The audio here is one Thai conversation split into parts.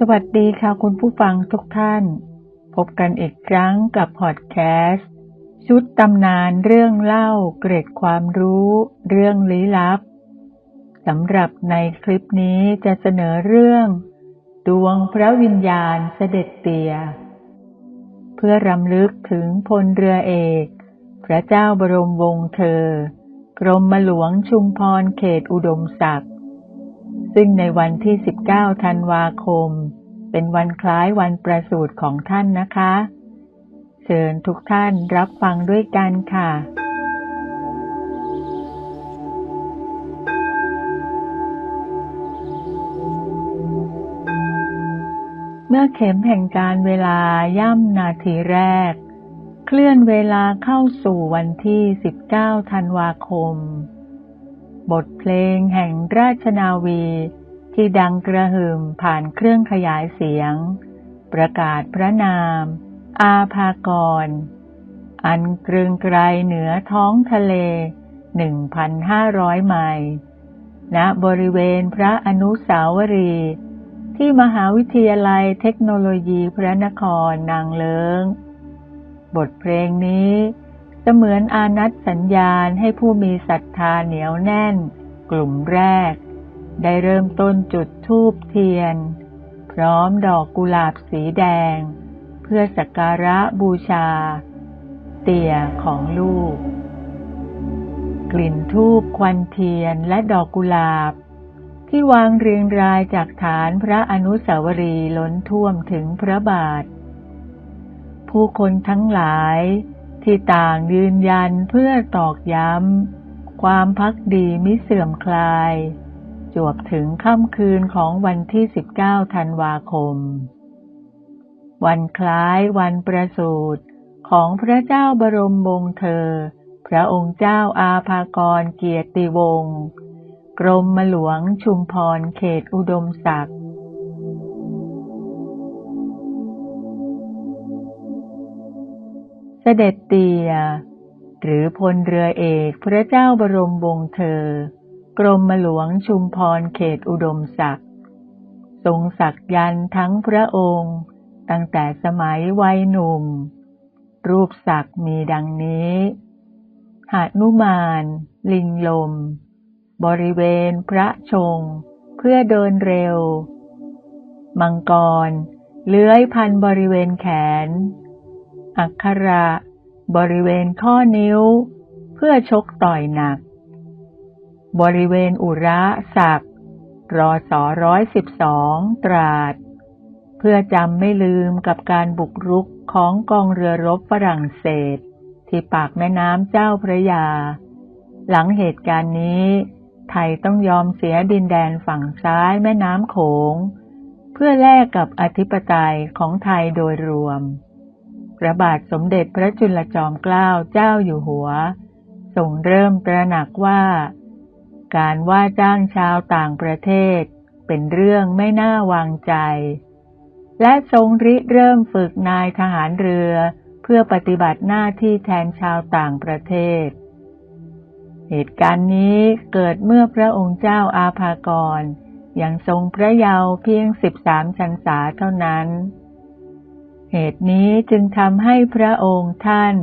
สวัสดีค่ะคุณผู้ฟังทุกท่าน พบกันอีกครั้งกับพอดแคสต์ ชุดตำนานเรื่องเล่าเกร็ดความรู้ เรื่องลี้ลับสำหรับในคลิปนี้จะเสนอเรื่อง ดวงพระวิญญาณเสด็จเตีย เพื่อรำลึกถึงพลเรือเอก พระเจ้าบรมวงศ์เธอ กรมหลวงชุมพรเขตอุดมศักดิ์ ซึ่งในวันที่ 19 ธันวาคม เป็นวันคล้ายวันประสูติของท่านนะคะ เชิญทุกท่านรับฟังด้วยกันค่ะเมื่อเข็มแห่งการเวลาย่ำนาทีแรก เคลื่อนเวลาเข้าสู่วันที่ 19 ธันวาคม บทเพลงแห่งราชนาวี ที่ดังกระหึ่มผ่านเครื่องขยายเสียง ประกาศพระนาม อาภากร อันกรึงไกรเหนือท้องทะเล 1,500 ไมล์ณบริเวณพระอนุสาวรีย์ที่มหาวิทยาลัยเทคโนโลยีพระนครนางเลิง บทเพลงนี้ เสมือนอานัตสัญญาณให้ผู้มีศรัทธาเหนียวแน่น กลุ่มแรก ได้เริ่มต้นจุดธูปเทียน พร้อมดอกกุหลาบสีแดง เพื่อสักการะบูชา เตี่ยของลูก กลิ่นทูบควันเทียนและดอกกุหลาบ ที่วางเรียงรายจากฐานพระอนุสาวรีย์ล้นท่วมถึงพระบาท ผู้คนทั้งหลาย ที่ต่างยืนยันเพื่อตอกย้ำ ความพักดีมิเสื่อมคลาย จวบถึงค่ำคืนของวันที่ 19 ธันวาคม วันคล้ายวันประสูติของพระเจ้าบรมวงศ์เธอ พระองค์เจ้าอาภากรเกียรติวงศ์ กรมหลวงชุมพรเขตอุดมศักดิ์ เสด็จเตีย หรือพลเรือเอกพระเจ้าบรมวงศ์เธอ กรมหลวงชุมพรเขตอุดมศักดิ์ทรงศักยันทั้งพระองค์ ตั้งแต่สมัยวัยหนุ่ม รูปศักดิ์มีดังนี้หานุมาน ลิงลม บริเวณพระชง เพื่อเดินเร็ว มังกร เลื้อยพันบริเวณแขน อักขระ บริเวณข้อนิ้ว เพื่อชกต่อยหนัก บริเวณอุระศักดิ์รอสอร้อยสิบสองตราด เพื่อจำไม่ลืมกับการบุกรุกของกองเรือรบฝรั่งเศส ที่ปากแม่น้ำเจ้าพระยา หลังเหตุการณ์นี้ ไทยต้องยอมเสียดินแดนฝั่งซ้ายแม่น้ำโขง เพื่อแลกกับอธิปไตยของไทยโดยรวม พระบาทสมเด็จพระจุลจอมเกล้าเจ้าอยู่หัวทรงเริ่มตระหนักว่า การว่าจ้างชาวต่างประเทศเป็นเรื่องไม่น่าวางใจ และทรงริเริ่มฝึกนายทหารเรือ เพื่อปฏิบัติหน้าที่แทนชาวต่างประเทศ เหตุการณ์นี้เกิดเมื่อพระองค์เจ้าอาภากรยังทรงพระเยาว์เพียงสิบสามชันษาเท่านั้น เหตุนี้จึงทำให้พระองค์ท่าน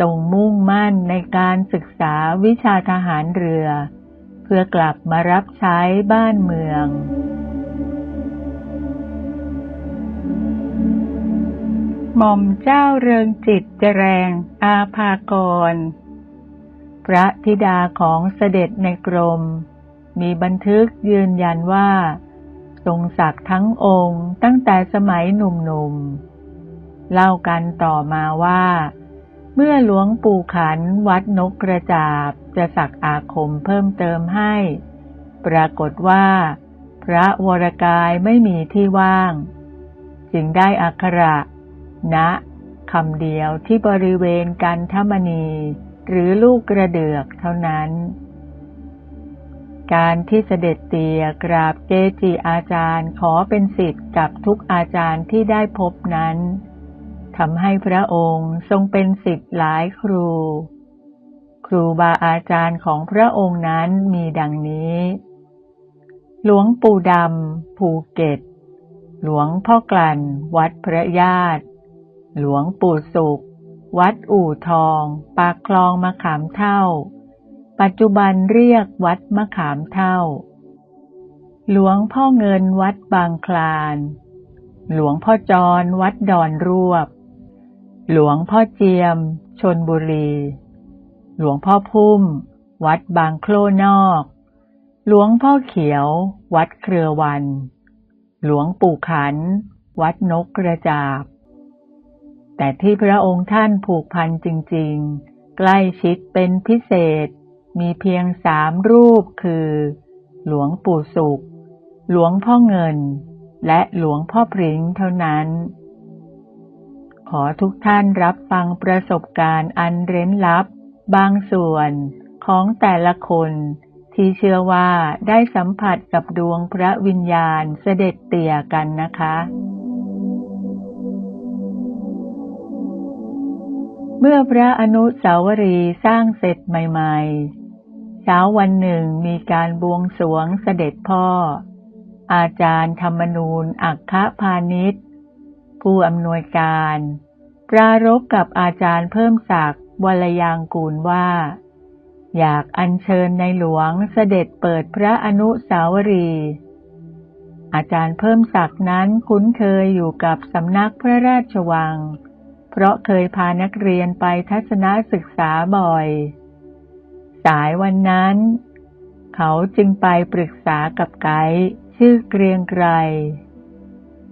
ทรงมุ่งมั่นในการศึกษาวิชาทหารเรือ เพื่อกลับมารับใช้บ้านเมือง หม่อมเจ้าเริงจิตเจแรงอาภากร พระธิดาของเสด็จในกรม มีบันทึกยืนยันว่า ทรงศักดิ์ทั้งองค์ตั้งแต่สมัยหนุ่มๆ เล่ากันต่อมาว่า เมื่อหลวงปู่ขันวัดนกกระจาบจะสักอาคมเพิ่มเติมให้ ปรากฏว่า พระวรกายไม่มีที่ว่าง จึงได้อักขระณคำเดียวที่บริเวณกันทมณี หรือลูกกระเดือกเท่านั้น การที่เสด็จเตียกราบเจจิอาจารย์ขอเป็นสิทธิ์กับทุกอาจารย์ที่ได้พบนั้น ทำให้พระองค์ทรงเป็นสิทธิ์หลายครู ครูบาอาจารย์ของพระองค์นั้นมีดังนี้ หลวงปู่ดำภูเก็ต หลวงพ่อกลั่น วัดพระญาติ หลวงปู่สุข วัดอู่ทอง ปากคลองมะขามเท่า ปัจจุบันเรียกวัดมะขามเท่า หลวงพ่อเงินวัดบางคลานหลวงพ่อจรวัดดอนรวบ หลวงพ่อเจียม ชนบุรี หลวงพ่อพุ่ม วัดบางโคลนอก หลวงพ่อเขียว วัดเครือวัน หลวงปู่ขัน วัดนกกระจาบ แต่ที่พระองค์ท่านผูกพันจริง ๆ ใกล้ชิดเป็นพิเศษ มีเพียงสามรูปคือ หลวงปู่สุข หลวงพ่อเงิน และหลวงพ่อพริ้งเท่านั้น ขอทุกท่านรับฟังประสบการณ์อันเร้นลับ บางส่วนของแต่ละคน ที่เชื่อว่าได้สัมผัสกับดวงพระวิญญาณเสด็จเตี่ยกันนะคะ เมื่อพระอนุสาวรีย์สร้างเสร็จใหม่ ๆ เช้าวันหนึ่งมีการบวงสรวงเสด็จพ่อ อาจารย์ธรรมนูญอักขพาณิชย์ ผู้อำนวยการ ปรารบกับอาจารย์เพิ่มศักดิ์วรยางกูลว่า อยากอัญเชิญในหลวงเสด็จเปิดพระอนุสาวรีย์อาจารย์เพิ่มศักดิ์นั้นคุ้นเคยอยู่กับสำนักพระราชวัง เพราะเคยพานักเรียนไปทัศนศึกษาบ่อย สายวันนั้น เขาจึงไปปรึกษากับไกด์ชื่อเกรียงไกร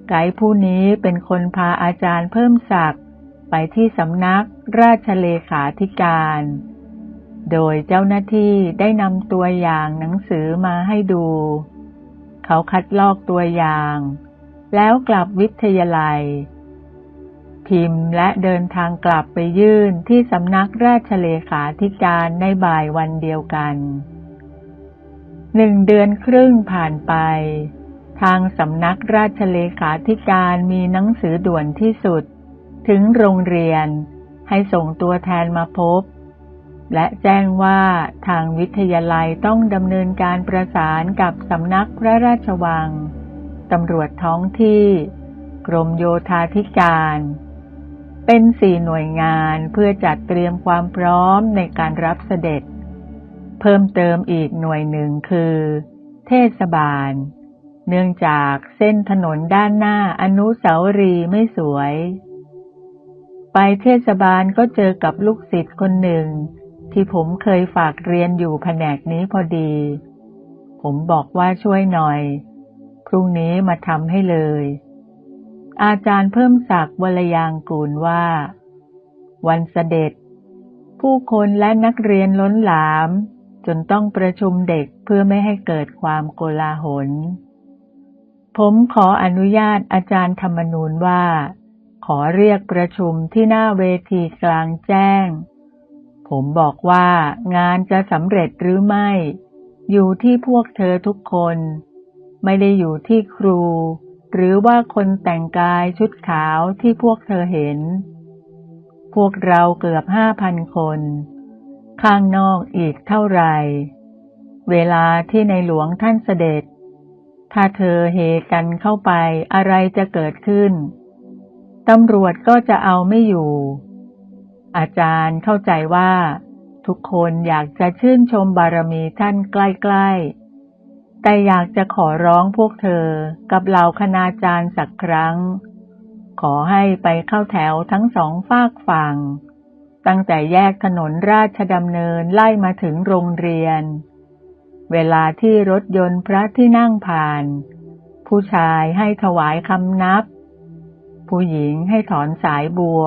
ไกด์ผู้นี้เป็นคนพาอาจารย์เพิ่มศักดิ์ไปที่สำนักราชเลขาธิการ โดยเจ้าหน้าที่ได้นำตัวอย่างหนังสือมาให้ดู เขาคัดลอกตัวอย่าง แล้วกลับวิทยาลัย พิมพ์และเดินทางกลับไปยื่นที่สำนักราชเลขาธิการในบ่ายวันเดียวกัน หนึ่งเดือนครึ่งผ่านไป ทางสำนักราชเลขาธิการมีหนังสือด่วนที่สุด ถึงโรงเรียน ให้ส่งตัวแทนมาพบ และแจ้งว่าทางวิทยาลัยต้องดำเนินการประสานกับสำนักพระราชวัง ตำรวจท้องที่ กรมโยธาธิการ เป็นสี่หน่วยงานเพื่อจัดเตรียมความพร้อมในการรับเสด็จ เพิ่มเติมอีกหน่วยหนึ่งคือ เทศบาล เนื่องจากเส้นถนนด้านหน้าอนุสาวรีย์ไม่สวย ไปเทศบาลก็เจอกับลูกศิษย์คนหนึ่ง ที่ผมเคยฝากเรียนอยู่แผนกนี้พอดี ผมบอกว่าช่วยหน่อย พรุ่งนี้มาทำให้เลย อาจารย์เพิ่มศักดิ์วรยางกูลว่า วันเสด็จ ผู้คนและนักเรียนล้นหลามจนต้องประชุมเด็กเพื่อไม่ให้เกิดความโกลาหล ผมขออนุญาตอาจารย์ธรรมนูญว่า ขอเรียกประชุมที่หน้าเวทีกลางแจ้ง ผมบอกว่างานจะสำเร็จหรือไม่ อยู่ที่พวกเธอทุกคน ไม่ได้อยู่ที่ครู หรือว่าคนแต่งกายชุดขาวที่พวกเธอเห็น พวกเราเกือบห้าพันคน ข้างนอกอีกเท่าไหร่ เวลาที่ในหลวงท่านเสด็จ ถ้าเธอเฮกันเข้าไปอะไรจะเกิดขึ้น ตำรวจก็จะเอาไม่อยู่ อาจารย์เข้าใจว่า ทุกคนอยากจะชื่นชมบารมีท่านใกล้ๆ แต่อยากจะขอร้องพวกเธอกับเหล่าคณาจารย์สักครั้ง ขอให้ไปเข้าแถวทั้งสองฝากฝั่ง ตั้งแต่แยกถนนราชดำเนินไล่มาถึงโรงเรียน เวลาที่รถยนต์พระที่นั่งผ่าน ผู้ชายให้ถวายคำนับ ผู้หญิงให้ถอนสายบัว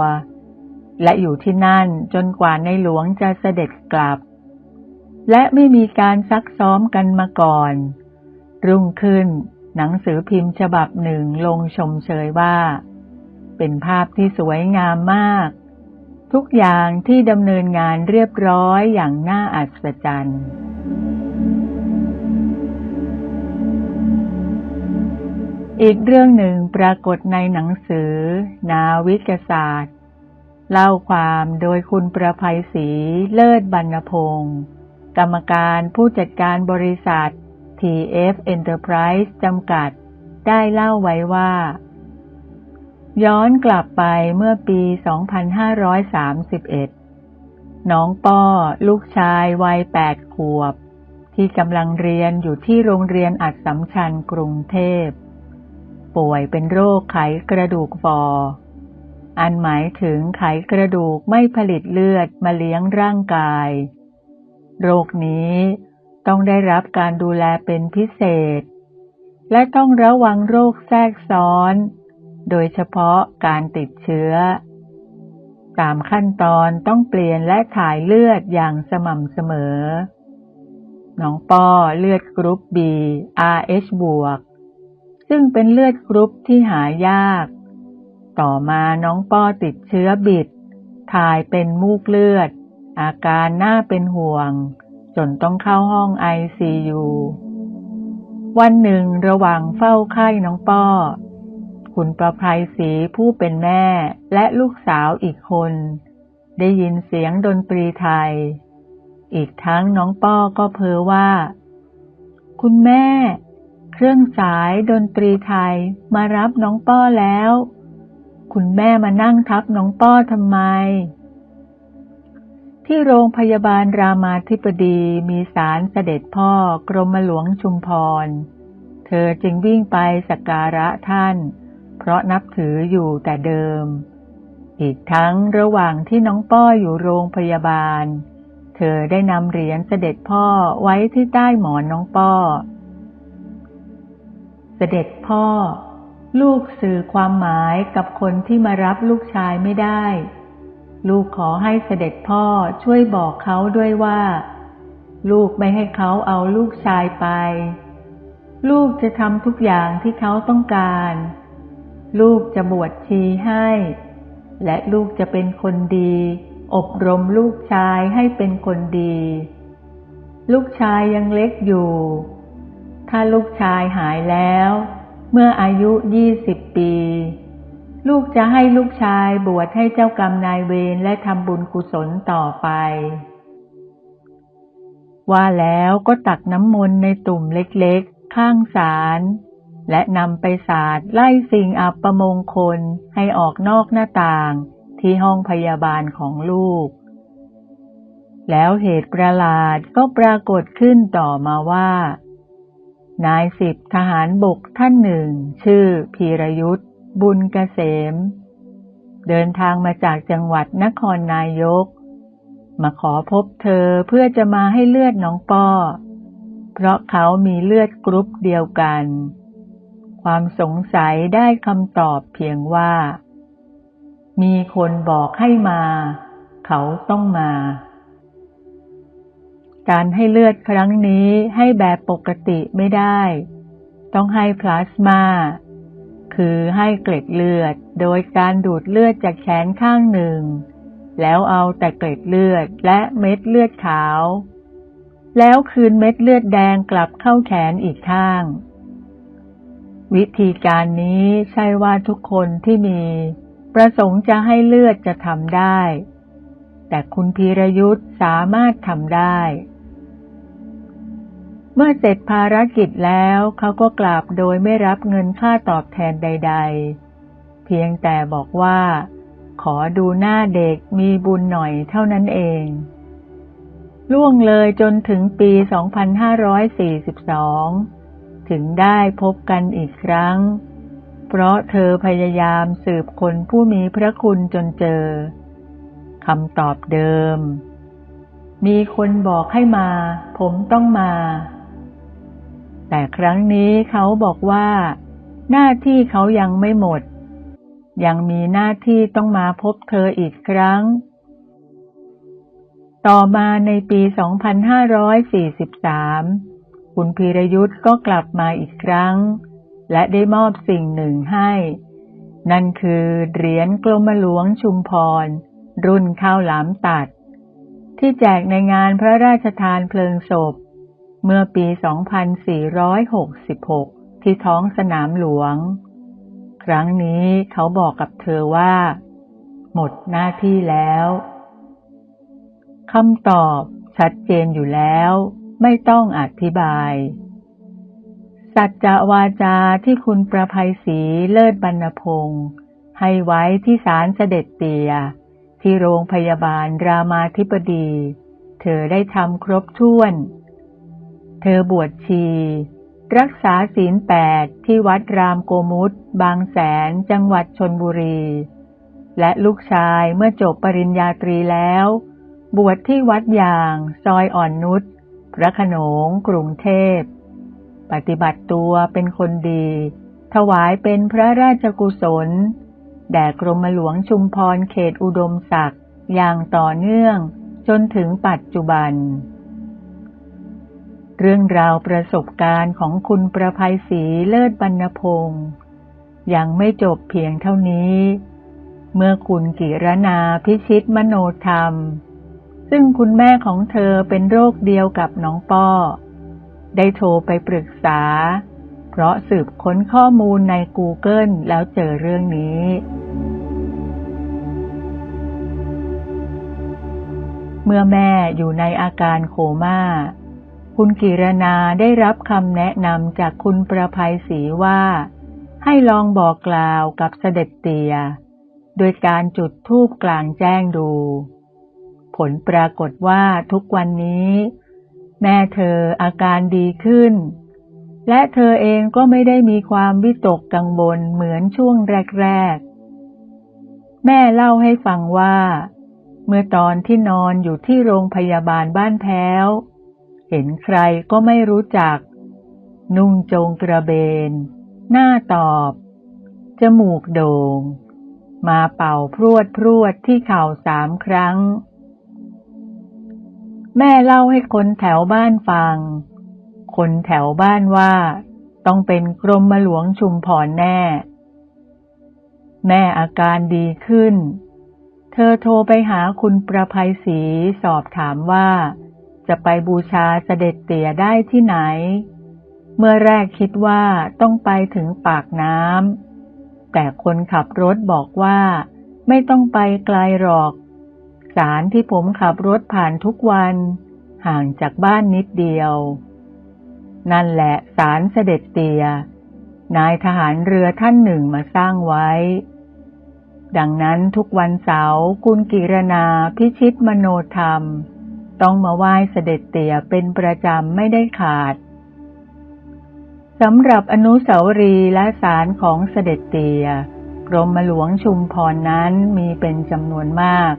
และอยู่ที่นั่นจนกว่าในหลวงจะเสด็จกลับ และไม่มีการซักซ้อมกันมาก่อน รุ่งขึ้นหนังสือพิมพ์ฉบับหนึ่งลงชมเชยว่า เป็นภาพที่สวยงามมาก ทุกอย่างที่ดำเนินงานเรียบร้อยอย่างน่าอัศจรรย์ อีกเรื่องหนึ่งปรากฏในหนังสือ นาวิกศาสตร์ เล่าความโดยคุณประภัยศรีเลิศบรรณพงศ์กรรมการผู้จัดการบริษัท TF Enterprise จำกัด ได้เล่าไว้ว่า ย้อนกลับไปเมื่อปี 2531 น้องป้อลูกชายวัยแปดขวบ ที่กำลังเรียนอยู่ที่โรงเรียนอัดสัมชัญกรุงเทพ ป่วยเป็นโรคไขกระดูกฟอ อันหมายถึงไขกระดูกไม่ผลิตเลือดมาเลี้ยงร่างกาย โรคนี้ต้องได้รับการดูแลเป็นพิเศษ และต้องระวังโรคแทรกซ้อน โดยเฉพาะการติดเชื้อ ตามขั้นตอนต้องเปลี่ยนและถ่ายเลือดอย่างสม่ำเสมอน้องป้อเลือดกรุ๊ป B RH บวก ซึ่งเป็นเลือดกรุ๊ปที่หายาก ต่อมาน้องป้อติดเชื้อบิด ถ่ายเป็นมูกเลือด อาการน่าเป็นห่วง จนต้องเข้าห้อง ICU วันหนึ่งระหว่างเฝ้าไข้น้องป้อ คุณประภัยศรีผู้เป็นแม่และลูกสาวอีกคน ได้ยินเสียงดนตรีไทย อีกทั้งน้องป้อก็เพ้อว่า คุณแม่ เครื่องสายดนตรีไทยมารับน้องป้อแล้ว คุณแม่มานั่งทับน้องป้อทำไม ที่โรงพยาบาลรามาธิบดีมีสารเสด็จพ่อกรมหลวงชุมพร เธอจึงวิ่งไปสักการะท่าน เพราะนับถืออยู่แต่เดิม อีกทั้งระหว่างที่น้องป้ออยู่โรงพยาบาล เธอได้นำเหรียญเสด็จพ่อไว้ที่ใต้หมอนน้องป้อ เสด็จพ่อ ลูกสื่อความหมายกับคนที่มารับลูกชายไม่ได้ ลูกขอให้เสด็จพ่อช่วยบอกเขาด้วยว่า ลูกไม่ให้เขาเอาลูกชายไป ลูกจะทำทุกอย่างที่เขาต้องการ ลูกจะบวชชีให้ และลูกจะเป็นคนดี อบรมลูกชายให้เป็นคนดี ลูกชายยังเล็กอยู่ ถ้าลูกชายหายแล้ว เมื่ออายุยี่สิบปี ลูกจะให้ลูกชายบวชให้เจ้ากรรมนายเวรและทำบุญกุศลต่อไป ว่าแล้วก็ตักน้ำมนต์ในตุ่มเล็กๆ ข้างศาลและนำไปสาดไล่สิ่งอับประมงคลให้ออกนอกหน้าต่างที่ห้องพยาบาลของลูก แล้วเหตุประหลาดก็ปรากฏขึ้นต่อมาว่า นายสิบทหารบกท่านหนึ่ง ชื่อพีรยุทธ์บุญเกษม เดินทางมาจากจังหวัดนครนายก มาขอพบเธอเพื่อจะมาให้เลือดน้องป้อ เพราะเขามีเลือดกรุ๊ปเดียวกัน ความสงสัยได้คำตอบเพียงว่า มีคนบอกให้มา เขาต้องมา การให้เลือดครั้งนี้ให้แบบปกติไม่ได้ ต้องให้พลาสมา คือให้เกล็ดเลือด โดยการดูดเลือดจากแขนข้างหนึ่ง แล้วเอาแต่เกล็ดเลือดและเม็ดเลือดขาว แล้วคืนเม็ดเลือดแดงกลับเข้าแขนอีกข้าง วิธีการนี้ใช่ว่าทุกคนที่มี ประสงค์จะให้เลือดจะทำได้แต่คุณพีรยุทธ์สามารถทำได้ เมื่อเสร็จภารกิจแล้วเขาก็กลับโดยไม่รับเงินค่าตอบแทนใด ๆ เพียงแต่บอกว่า ขอดูหน้าเด็กมีบุญหน่อยเท่านั้นเอง ล่วงเลยจนถึงปี 2542 ถึงได้พบกันอีกครั้ง เพราะเธอพยายามสืบคนผู้มีพระคุณจนเจอคำตอบเดิมมีคนบอกให้มา ผมต้องมา แต่ครั้งนี้เขาบอกว่า หน้าที่เขายังไม่หมด ยังมีหน้าที่ต้องมาพบเธออีกครั้ง ต่อมาในปี 2543 คุณพีรยุทธ์ก็กลับมาอีกครั้ง และได้มอบสิ่งหนึ่งให้ นั่นคือเหรียญกรมหลวงชุมพร รุ่นข้าวหลามตัด ที่แจกในงานพระราชทานเพลิงศพ เมื่อปี 2466 ที่ท้องสนามหลวง ครั้งนี้เขาบอกกับเธอว่า หมดหน้าที่แล้วคำตอบชัดเจนอยู่แล้ว ไม่ต้องอธิบาย สัจจวาจาที่คุณประภัยศรีเลิศบรรณพงศ์ให้ไว้ที่ศาลเสด็จเตีย ที่โรงพยาบาลรามาธิบดี เธอได้ทำครบถ้วน เธอบวชชี รักษาศีลแปดที่วัดรามโกมุตบางแสนจังหวัดชนบุรี และลูกชายเมื่อจบปริญญาตรีแล้ว บวชที่วัดยางซอยอ่อนนุชพระโขนงกรุงเทพ ปฏิบัติตัวเป็นคนดี ถวายเป็นพระราชกุศล แด่กรมหลวงชุมพรเขตอุดมศักดิ์อย่างต่อเนื่องจนถึงปัจจุบัน เรื่องราวประสบการณ์ของคุณประภัยศรีเลิศบรรณพงศ์ยังไม่จบเพียงเท่านี้ เมื่อคุณกิรนาพิชิตมโนธรรม ซึ่งคุณแม่ของเธอเป็นโรคเดียวกับน้องป้อ ได้โทรไปปรึกษา เพราะสืบค้นข้อมูลใน Google แล้วเจอเรื่องนี้เมื่อแม่อยู่ในอาการโคม่า คุณกิรนาได้รับคำแนะนำจากคุณประภัยศรีว่า ให้ลองบอกกล่าวกับเสด็จเตีย โดยการจุดธูปกลางแจ้งดู ผลปรากฏว่าทุกวันนี้ แม่เธออาการดีขึ้น และเธอเองก็ไม่ได้มีความวิตกกังวลเหมือนช่วงแรก ๆ แม่เล่าให้ฟังว่า เมื่อตอนที่นอนอยู่ที่โรงพยาบาลบ้านแพ้ว เห็นใครก็ไม่รู้จัก นุ่งโจงกระเบน หน้าตอบ จมูกโด่ง มาเป่าพรวดพรวดที่เข่าสามครั้ง แม่เล่าให้คนแถวบ้านฟัง คนแถวบ้านว่า ต้องเป็นกรมหลวงชุมพรแน่ แม่อาการดีขึ้น เธอโทรไปหาคุณประภัยศรีสอบถามว่า จะไปบูชาเสด็จเตี่ยได้ที่ไหน เมื่อแรกคิดว่าต้องไปถึงปากน้ำแต่คนขับรถบอกว่า ไม่ต้องไปไกลหรอกศาลที่ผมขับรถผ่านทุกวัน ห่างจากบ้านนิดเดียว นั่นแหละศาลเสด็จเตีย นายทหารเรือท่านหนึ่งมาสร้างไว้ ดังนั้นทุกวันเสาร์คุณกิรนาพิชิตมโนธรรม ต้องมาไหว้เสด็จเตี่ยเป็นประจำไม่ได้ขาดสำหรับอนุสาวรีย์และศาลของเสด็จเตี่ยกรมหลวงชุมพรนั้นมีเป็นจำนวนมาก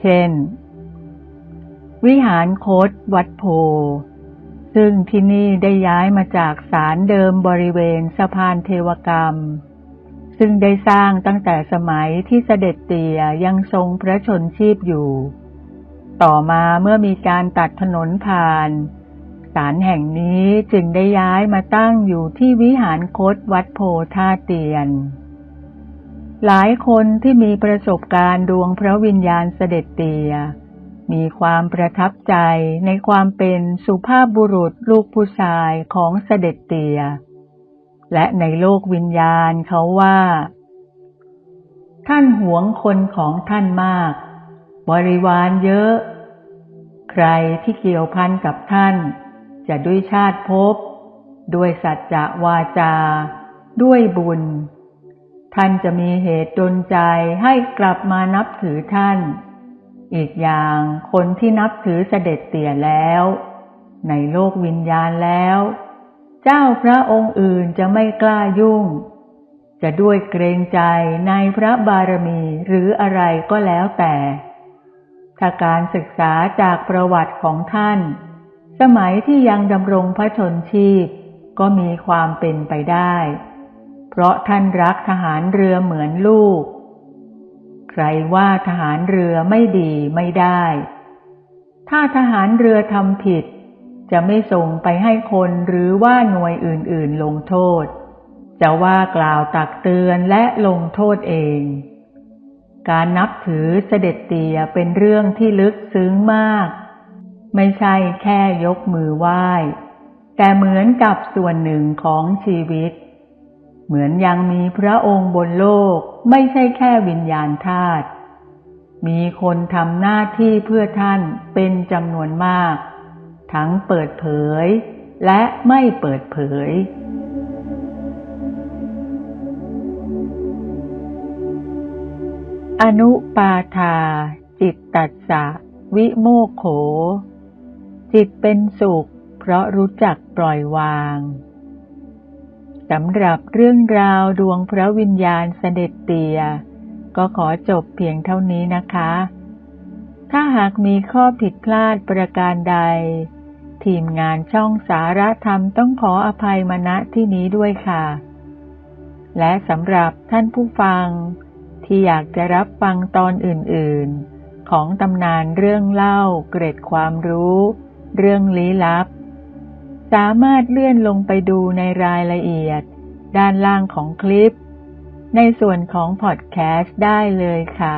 เช่น วิหารโคตวัดโพ ซึ่งที่นี่ได้ย้ายมาจากศาลเดิมบริเวณสะพานเทวกรรม ซึ่งได้สร้างตั้งแต่สมัยที่เสด็จเตี่ยยังทรงพระชนชีพอยู่ ต่อมาเมื่อมีการตัดถนนผ่านศาลแห่งนี้จึงได้ย้ายมาตั้งอยู่ที่วิหารคตวัดโพธาเตียน หลายคนที่มีประสบการณ์ดวงพระวิญญาณเสด็จเตีย มีความประทับใจในความเป็นสุภาพบุรุษลูกผู้ชายของเสด็จเตีย และในโลกวิญญาณเขาว่า ท่านหวงคนของท่านมาก บริวารเยอะ ใครที่เกี่ยวพันกับท่าน จะด้วยชาติภพด้วยสัจจะวาจา ด้วยบุญ ท่านจะมีเหตุดลใจให้กลับมานับถือท่าน อีกอย่างคนที่นับถือเสด็จเตี่ยแล้ว ในโลกวิญญาณแล้ว เจ้าพระองค์อื่นจะไม่กล้ายุ่ง จะด้วยเกรงใจในพระบารมีหรืออะไรก็แล้วแต่ ถ้าการศึกษาจากประวัติของท่าน สมัยที่ยังดำรงพระชนชีพ ก็มีความเป็นไปได้ เพราะท่านรักทหารเรือเหมือนลูก ใครว่าทหารเรือไม่ดีไม่ได้ ถ้าทหารเรือทำผิด จะไม่ส่งไปให้คนหรือว่าหน่วยอื่นๆลงโทษ จะว่ากล่าวตักเตือนและลงโทษเอง การนับถือเสด็จเตี่ยเป็นเรื่องที่ลึกซึ้งมาก ไม่ใช่แค่ยกมือไหว้ แต่เหมือนกับส่วนหนึ่งของชีวิต เหมือนยังมีพระองค์บนโลกไม่ใช่แค่วิญญาณธาตุมีคนทำหน้าที่เพื่อท่านเป็นจำนวนมาก ทั้งเปิดเผยและไม่เปิดเผย อนุปาทา จิตตัสสะ วิโมโข จิตเป็นสุข เพราะรู้จักปล่อยวางสำหรับเรื่องราวดวงพระวิญญาณเสด็จเตีย ก็ขอจบเพียงเท่านี้นะคะ ถ้าหากมีข้อผิดพลาดประการใด ทีมงานช่องสารธรรมต้องขออภัยมาณที่นี้ด้วยค่ะ และสำหรับท่านผู้ฟัง ที่อยากจะรับฟังตอนอื่น ๆ ของตำนานเรื่องเล่าเกร็ดความรู้ เรื่องลี้ลับ สามารถเลื่อนลงไปดูในรายละเอียด ด้านล่างของคลิป ในส่วนของพอดแคสต์ได้เลยค่ะ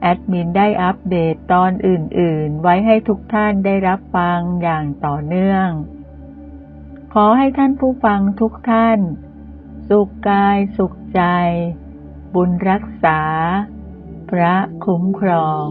แอดมินได้อัปเดตตอนอื่น ๆ ไว้ให้ทุกท่านได้รับฟังอย่างต่อเนื่อง ขอให้ท่านผู้ฟังทุกท่าน สุขกายสุขใจ บุญรักษา พระคุ้มครอง